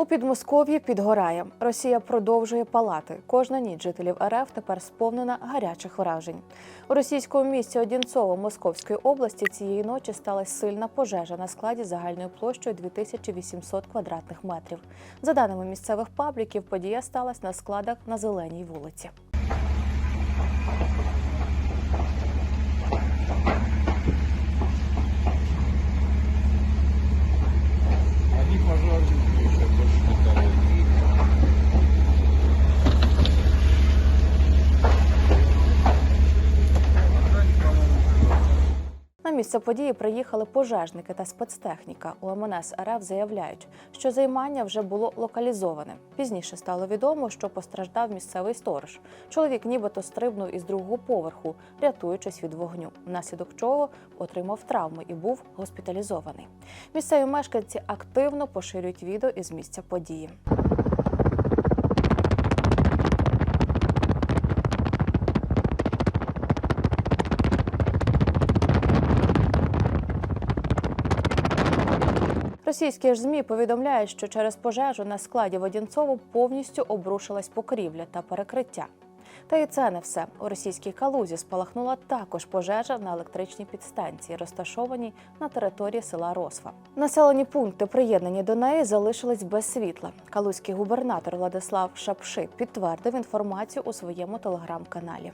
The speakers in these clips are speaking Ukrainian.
У Підмосков'ї підгорає. Росія продовжує палати. Кожна ніч жителів РФ тепер сповнена гарячих вражень. У російському місті Одінцово Московської області цієї ночі сталася сильна пожежа на складі загальною площею 2800 квадратних метрів. За даними місцевих пабліків, подія сталася на складах на зеленій вулиці. На місце події приїхали пожежники та спецтехніка. У МНС РФ заявляють, що займання вже було локалізоване. Пізніше стало відомо, що постраждав місцевий сторож. Чоловік нібито стрибнув із другого поверху, рятуючись від вогню, внаслідок чого отримав травми і був госпіталізований. Місцеві мешканці активно поширюють відео із місця події. Російські ж змі повідомляють, що через пожежу на складі в Одінцово повністю обрушилась покрівля та перекриття. Та і це не все. У російській калузі спалахнула також пожежа на електричній підстанції, розташованій на території села Росфа. Населені пункти, приєднані до неї, залишились без світла. Калузький губернатор Владислав Шапши підтвердив інформацію у своєму телеграм-каналі.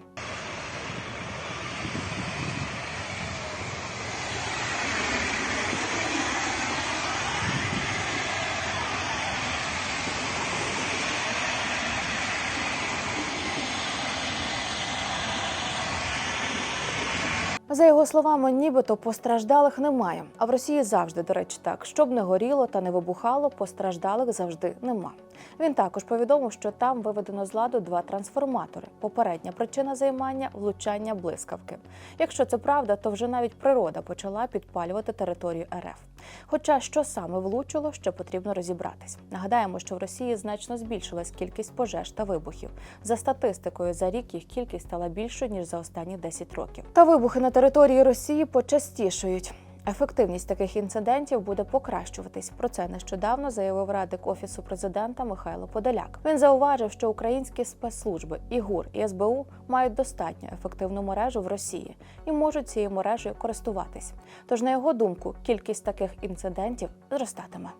За його словами, нібито постраждалих немає. А в Росії завжди, до речі, так, щоб не горіло та не вибухало, постраждалих завжди нема. Він також повідомив, що там виведено з ладу два трансформатори. Попередня причина займання влучання блискавки. Якщо це правда, то вже навіть природа почала підпалювати територію РФ. Хоча що саме влучило, ще потрібно розібратись. Нагадаємо, що в Росії значно збільшилась кількість пожеж та вибухів. За статистикою, за рік їх кількість стала більшою ніж за останні 10 років. Та вибухи на території Росії почастішають. Ефективність таких інцидентів буде покращуватись. Про це нещодавно заявив радник офісу президента Михайло Подоляк. Він зауважив, що українські спецслужби і ГУР і СБУ мають достатньо ефективну мережу в Росії і можуть цією мережею користуватись. Тож, на його думку, кількість таких інцидентів зростатиме.